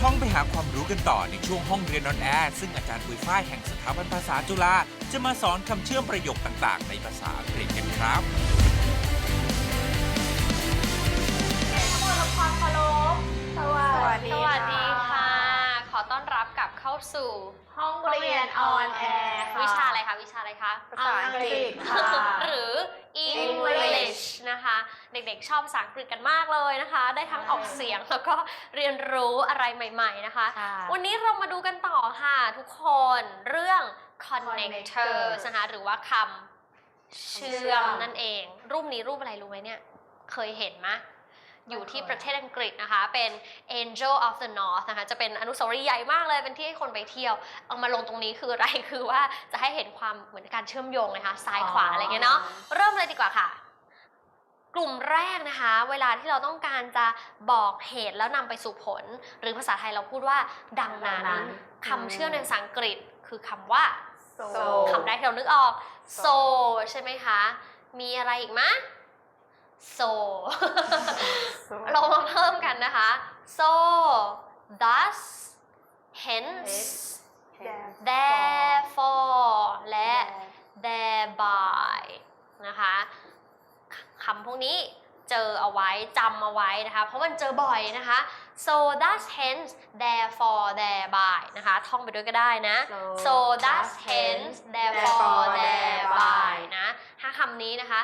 ท่องไปหาความรู้กันต่อในช่วงห้องเรียนนอนแอร์ซึ่งอาจารย์ปุยฝ้ายแห่งสถาบันภาษาจุฬาจะมาสอนคำเชื่อมประโยคต่าง ๆ ในภาษาอังกฤษกันครับทั้งหมดทำความเคารพสวัสดีสวัสดีค่ะ ขอต้อนรับกลับเข้าสู่ห้องเรียนออนแอร์ค่ะวิชาอะไรคะ วิชาอะไรคะภาษาอังกฤษค่ะ เด็กๆ ชอบภาษาอังกฤษกันมากเลยนะคะ ได้ทั้งออกเสียงแล้วก็เรียนรู้อะไรใหม่ ๆนะคะวันนี้เรามาดูกันต่อค่ะทุกคนเรื่อง connectors นะคะหรือว่าคำเชื่อมนั่นเอง รูปนี้รูปอะไรรู้ไหมเนี่ย เคยเห็นไหมอยู่ที่ประเทศอังกฤษนะคะ เป็น Angel of the North นะคะ จะเป็นอนุสาวรีย์ใหญ่มากเลย เป็นที่ให้คนไปเที่ยว เอามาลงตรงนี้คืออะไร คือว่าจะให้เห็นความเหมือนการเชื่อมโยงนะคะ ซ้ายขวาอะไรเงี้ยเนาะ เริ่มเลยดีกว่าค่ะ กลุ่มแรกนะคะ เวลาที่เราต้องการจะบอกเหตุแล้วนำไปสู่ผล หรือภาษาไทยเราพูดว่า ดังนั้นดังนั้นคำเชื่อมในภาษาอังกฤษคือคำว่า so คำแรกที่เรานึกออก so ใช่ไหมคะ มีอะไรอีกไหม so เรามาเพิ่มกันนะคะ so thus hence therefore และ thereby นะคะ คำพวกนี้เจอเอาไว้จำเอาไว้นะคะ เพราะมันเจอบ่อยนะคะ so thus hence therefore thereby นะคะท่องไปด้วยก็ได้นะ so thus hence therefore thereby นะห้าคำนี้นะคะ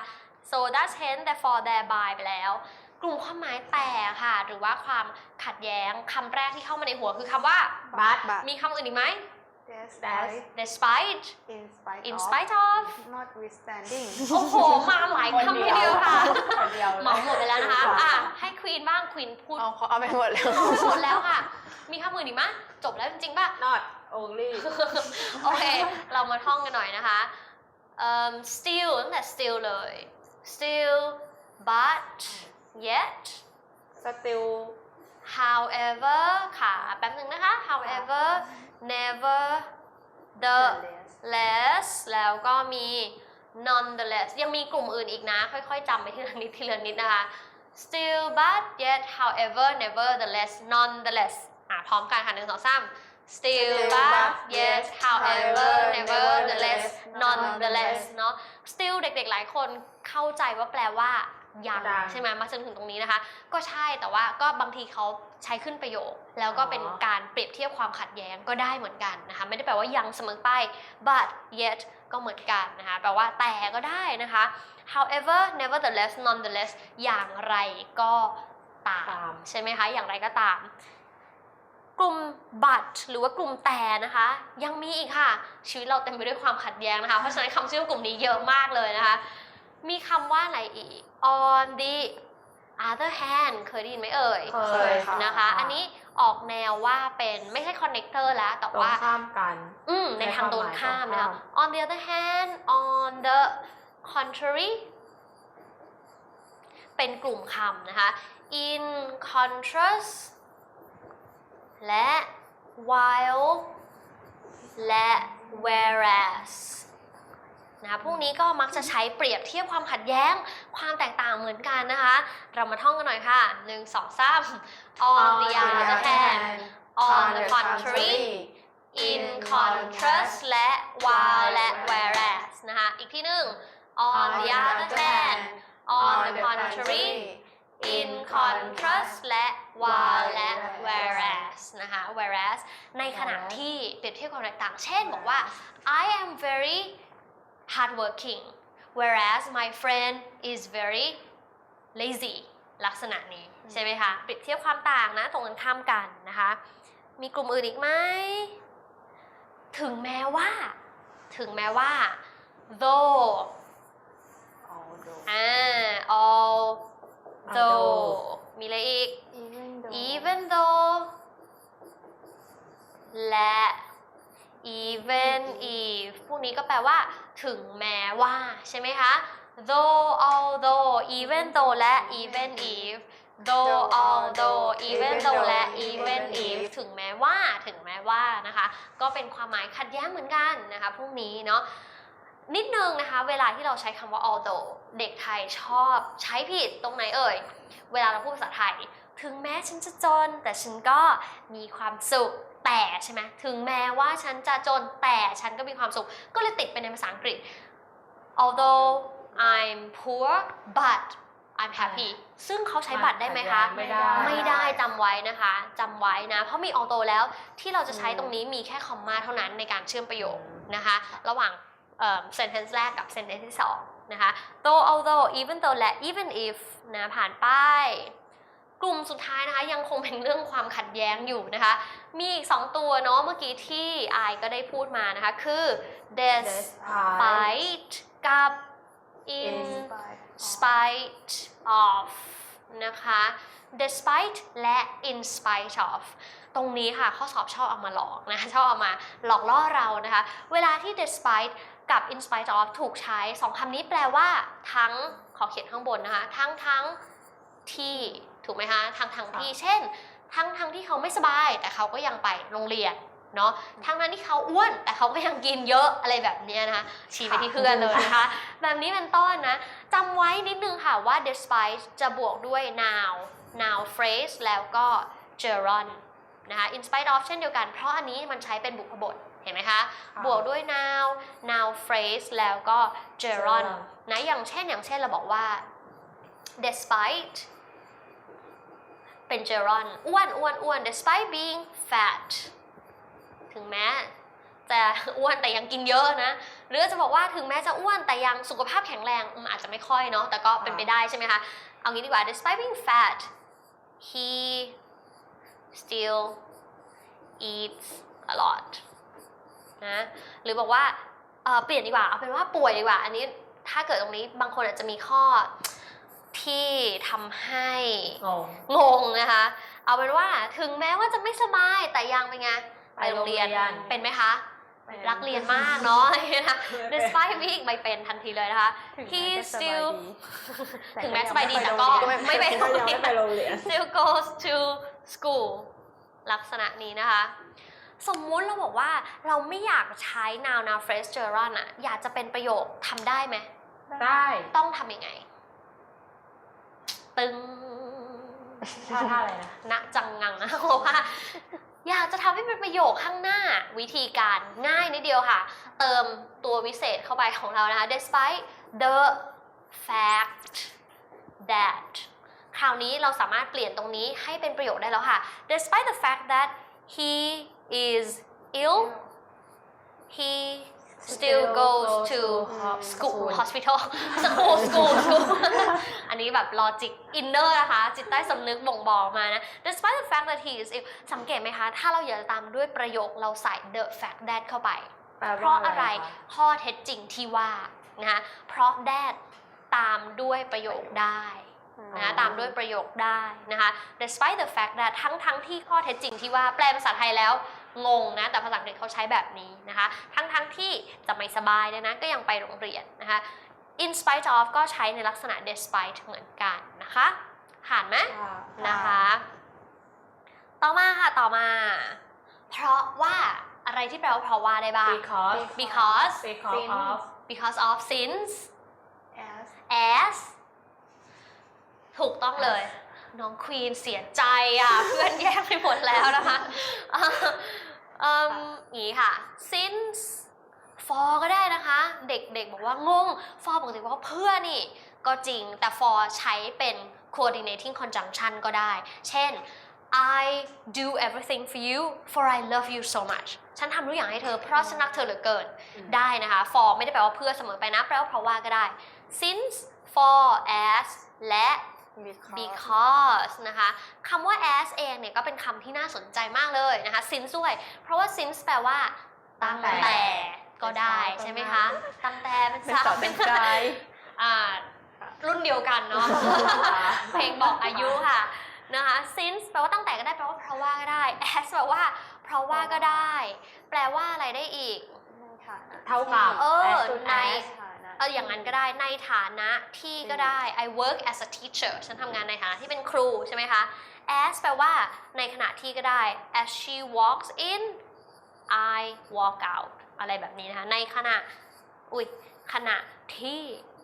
so thus hence therefore thereby ไปแล้ว กลุ่มความหมายแต่ค่ะ หรือว่าความขัดแย้งคำแรกที่เข้ามาในหัวคือคำว่า but มีคำอื่นอีกไหม Despite despite in spite in of spite of notwithstanding โอ้โห มาหลายคำทีเดียวค่ะคนเดียวเหมาหมดไปแล้วนะคะอะให้ควีนบ้างควีนพูดเอาเขาเอาไปหมดแล้วหมดแล้วค่ะ มีคำอื่นอีกไหมจบแล้วจริงๆป่ะ not only โอเค เรามาท่องกันหน่อยนะคะเอิ่ม still ตั้งแต่ still เลย still but yet still however ค่ะ แป๊บนึงนะคะ however never the less แล้วก็มี nonetheless ยังมีกลุ่มอื่นอีกนะ ค่อยๆจำไปทีละนิดทีละนิดนะคะ still but yet however nevertheless nonetheless อะพร้อมกันค่ะหนึ่งสองสาม still but yet however nevertheless nonetheless เนอะ still เด็กๆ หลายคนเข้าใจว่าแปลว่ายังยังใช่ไหมมาจนถึงตรงนี้นะคะ ก็ใช่แต่ว่าก็บางทีเขา ใช้ขึ้นประโยค แล้วก็เป็นอ๋อการเปรียบเทียบความขัดแย้งก็ได้เหมือนกันนะคะไม่ได้แปลว่ายังเสมอไป but yet ก็เหมือนกันนะคะแปลว่าแต่ก็ได้นะคะ however nevertheless nonetheless อย่างไรก็ตาตามมใช่ไหมคะ อย่างไรก็ตาม กลุ่ม but หรือว่ากลุ่มแต่นะคะ ยังมีอีกค่ะ ชีวิตเราเต็มไปด้วยความขัดแย้งนะคะ เพราะฉะนั้นคำเชื่อมกลุ่มนี้เยอะมากเลยนะคะ มีคำว่าอะไรอีก on the other hand เคยได้ยินไหมเอ่ยเคยค่ะ นะคะ อันนี้ออกแนวว่าเป็นไม่ใช่ connector แล้ว แต่ตรงว่า ข้ามกัน อืมในทางตรงข้ามนะคะ on the other hand on the contrary เป็นกลุ่มคำนะคะ in contrast และ while และ whereas นะคะพวกนี้ก็มักจะใช้เปรียบเทียบความขัดแย้ง ความแตกต่างเหมือนกันนะคะ เรามาท่องกันหน่อยค่ะ 1 2 3 on the other hand on the contrary in contrast และ while และ whereas นะคะ อีกที่หนึ่ง on the other hand on the contrary in contrast และ while และ whereas นะคะ whereas ในขณะที่เปรียบเทียบความแตกต่าง เช่นบอกว่า I am very hardworking whereas my friend is very lazy ลักษณะนี้ใช่ไหมคะเปรียบเทียบความต่างนะตรงกันข้ามกันนะคะ มีกลุ่มอื่นอีกไหม ถึงแม้ว่า ถึงแม้ว่า though อ่า although มีอะไรอีก even though และ even if พวกนี้ก็แปลว่า ถึงแม้ว่าใช่ไหมคะ though although even though และ even if though although even though และ even if ถึงแม้ว่าถึงแม้ว่านะคะ ก็เป็นความหมายขัดแย้งเหมือนกันนะคะพวกนี้เนาะนิดนึงนะคะ เวลาที่เราใช้คำว่า although เด็กไทยชอบใช้ผิดตรงไหนเอ่ย เวลาเราพูดภาษาไทย ถึงแม้ฉันจะจน แต่ฉันก็มีความสุข แต่ใช่ไหมถึงแม้ว่าฉันจะจนแต่ฉันก็มีความสุข ก็เลยติดไปในภาษาอังกฤษ although I'm poor but I'm happy ซึ่งเขาใช้บัตรได้ไหมคะ ไม่ได้ ไม่ได้จำไว้นะคะ จำไว้นะ เพราะมี auto แล้วที่เราจะใช้ตรงนี้มีแค่คอมมาเท่านั้นในการเชื่อมประโยคนะคะ ระหว่างเอ่อ sentence แรกกับ sentence ที่สองนะคะ though although even though และ even if นะผ่านไป กลุ่มสุดท้ายนะคะยังคงเป็นเรื่องความขัดแย้งอยู่นะคะ มีอีก 2 ตัวเนาะเมื่อกี้ที่ไอายก็ได้พูดมานะคะ คือ despite กับ in spite of นะคะ despite และ in spite of ตรงนี้ค่ะข้อสอบชอบเอามาหลอกนะชอบเอามาหลอกล่อเรานะคะ เวลาที่ despite กับ in spite of ถูกใช้สองคำนี้แปลว่าทั้งขอเขียนข้างบนนะคะ ทั้งทั้งที่ ถูกไหมคะทั้งทั้งที่เช่น ทั้งทั้งที่เขาไม่สบาย แต่เขาก็ยังไปโรงเรียนเนาะทั้งนั้นที่เขาอ้วนแต่เขาก็ยังกินเยอะอะไรแบบเนี้ยนะคะชี้ไปที่เพื่อนเลยนะคะ แบบนี้เป็นต้นนะจำไว้นิดนึงค่ะว่า despite จะบวกด้วย noun noun phrase แล้วก็ gerund นะคะ in spite of เช่นเดียวกัน เพราะอันนี้มันใช้เป็นบุพบทเห็นไหมคะค่ะบวกด้วย noun noun phrase แล้วก็ gerund gerund นะอย่างเช่นอย่างเช่นเราบอกว่า despite เป็น gerund อ้วนอ้วนอ้วน despite being fat ถึงแม้จะอ้วนแต่ยังกินเยอะนะ หรือจะบอกว่าถึงแม้จะอ้วนแต่ยังสุขภาพแข็งแรงอืมอาจจะไม่ค่อยเนาะแต่ก็เป็นไปได้ใช่ไหมคะ เอางี้ดีกว่า despite being fat he still eats a lot นะหรือบอกว่าเอ่อเปลี่ยนดีกว่าเอาเป็นว่าป่วยดีกว่า อันนี้ถ้าเกิดตรงนี้บางคนอาจจะมีข้อ ที่ทำให้งงงงนะคะ เอาเป็นว่าถึงแม้ว่าจะไม่สบายแต่ยังเป็นไงไปโรงเรียนไปโรงเรียนเป็นไหมคะ รักเรียนมากเนาะนะคะ despite being ไม่เป็นทันทีเลยนะคะ he still ถึงแม้สบายดีแต่ก็ไม่ไปโรงเรียนไม่ไปโรงเรียน still goes to school ลักษณะนี้นะคะสมมุติเราบอกว่าเราไม่อยากใช้ noun noun phrase gerund อะอยากจะเป็นประโยคทำได้ไหม ได้ ต้องทำยังไง ตึงท่าท่าอะไรนะณจังงังนะเพราะว่า อยากจะทำให้เป็นประโยคข้างหน้าวิธีการง่ายนิดเดียวค่ะ เติมตัววิเศษเข้าไปของเรานะคะ despite the fact that คราวนี้เราสามารถเปลี่ยนตรงนี้ให้เป็นประโยคได้แล้วค่ะ despite the fact that he is ill he still goes to school hospital school school school อันนี้แบบ logic inner นะคะ จิตใต้สำนึกบ่งบอกมานะ despite the fact that he is ill สังเกตไหมคะ ถ้าเราอยากจะตามด้วยประโยคเราใส่ the fact that เข้าไปแปลเพว่าราะอะไรคข้อเท็จจริงที่ว่านะคะเพราะ that ตามด้วยประโยคได้นะคะตามด้วยประโยคได้นะคะ despite the fact that ทั้งทั้งที่ข้อเท็จจริงที่ว่าแปลภาษาไทยแล้ว งงนะ แต่ภาษาอังกฤษเขาใช้แบบนี้นะคะ ทั้งทั้งที่จะไม่สบายเนี่ยนะ ก็ยังไปโรงเรียนนะคะ in spite of ก็ใช้ในลักษณะ despite เหมือนกันนะคะ ผ่านไหมค่ะนะคะ ต่อมาค่ะ ต่อมา เพราะว่าอะไรที่แปลว่าเพราะว่าได้บ้าง because because because of because of since as as ถูกต้องเลย น้องควีนเสียใจอะ เพื่อนแยกไปหมดแล้วนะคะอะ เอิ่มอย่างนี้ค่ะ since for ก็ได้นะคะ เด็กๆบอกว่างง for ปกติว่าเพื่อนี่ ก็จริงแต่ for ใช้เป็น coordinating conjunction ก็ได้ เช่น I do everything for you for I love you so much ฉันทำทุกอย่างให้เธอเพราะฉันรักเธอเหลือเกิน ได้นะคะ for ไม่ได้แปลว่าเพื่อเสมอไปนะ แปลว่าเพราะว่าก็ได้ since for as และ because นะคะคำว่า as เองเนี่ยก็เป็นคำที่น่าสนใจมากเลยนะคะ since ด้วย เพราะว่า since แปลว่าตั้งตั้งแต่แต่ก็ได้ใช่ไหมคะ ตั้งแต่เป็นเป็นสาวต่อเป็นใจอ่ารุ่นเดียวกันเนาะเพลงบอกอายุค่ะนะคะ since แปลว่าตั้งแต่ก็ได้แปลว่าเพราะว่าก็ได้ as แปลว่า เพราะว่าก็ได้ แปลว่าอะไรได้อีก เท่ากับเออ as soon ใน as เอออย่างนั้นก็ได้ในฐานะที่ก็ได้ I work as a teacher ฉันทำงานในฐานะที่เป็นครูใช่ไหมคะ as แปลว่าในขณะที่ก็ได้ as she walks in I walk out อะไรแบบนี้นะคะ ในขณะ อุ้ยขณะที่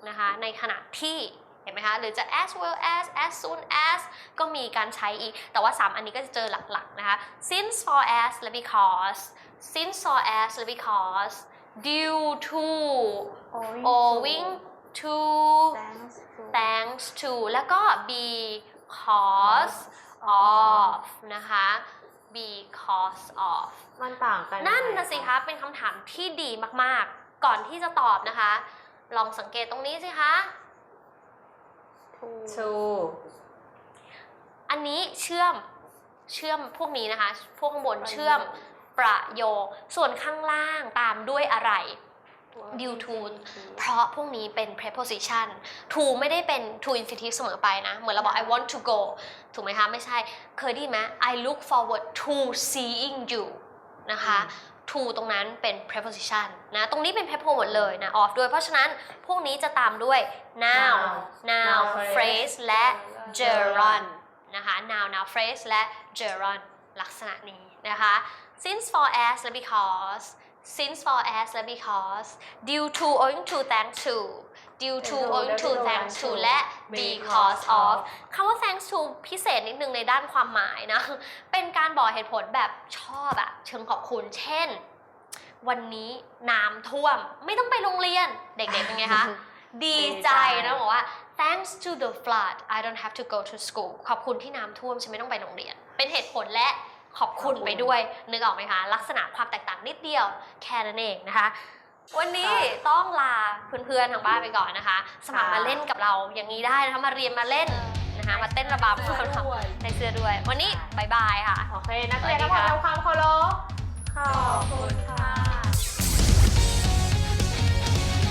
นะคะ ในขณะที่เห็นไหมคะ หรือจะ as well as as soon as ก็มีการใช้อีก แต่ว่า 3 อันนี้ก็จะเจอหลักๆนะคะ since for as และ because since for as และ because due to owing to thanks to thanks to แล้วก็ because of นะคะ because of มันต่างกันนั่นยังไงนะสิคะ เป็นคำถามที่ดีมากๆ ก่อนที่จะตอบนะคะ ลองสังเกตตรงนี้สิคะ to to อันนี้เชื่อม เชื่อมพวกนี้นะคะ พวกข้างบนเชื่อม ประโยค ส่วนข้างล่างตามด้วยอะไร due to เพราะพวกนี้เป็น preposition to ไม่ได้เป็น to infinitive เสมอไปนะ เหมือนเราบอก I want to go ถูกไหมคะ ไม่ใช่ เคยได้ยินไหม I look forward to seeing you นะคะ to ตรงนั้นเป็น preposition นะ ตรงนี้เป็น prepo หมดเลยนะ off ด้วย เพราะฉะนั้นพวกนี้จะตามด้วย noun Noun noun Noun phrase phrase และ gerund gerund นะคะ noun noun phrase และ gerund ลักษณะนี้นะคะ since for as และ because since for as และ because due to owing to thanks to due to owing to thanks to และ because of คำว่า thanks to พิเศษนิดนึงในด้านความหมายนะ เป็นการบอกเหตุผลแบบชอบอะเชิงขอบคุณ เช่น วันนี้น้ำท่วมไม่ต้องไปโรงเรียนเด็กๆเป็นไงคะ ดีใจนะบอกว่า thanks to the flood I don't have to go to school ขอบคุณที่น้ำท่วมฉันไม่ต้องไปโรงเรียน เป็นเหตุผลและ ขอบคุณไปด้วยนึกออกไหมคะ ลักษณะความแตกต่างนิดเดียวแค่นั้นเองนะคะ วันนี้ต้องลาเพื่อนๆทางบ้านไปก่อนนะคะ สมัครมาเล่นกับเราอย่างนี้ได้นะคะมาเรียนมาเล่นนะคะมาเต้นระบำเสื้อด้วยในเสื้อด้วย วันนี้บายบายค่ะโอเคนักเรียนสวัทั้สงดีหมดค่ะทำความเคารพขอบคุณค่ะ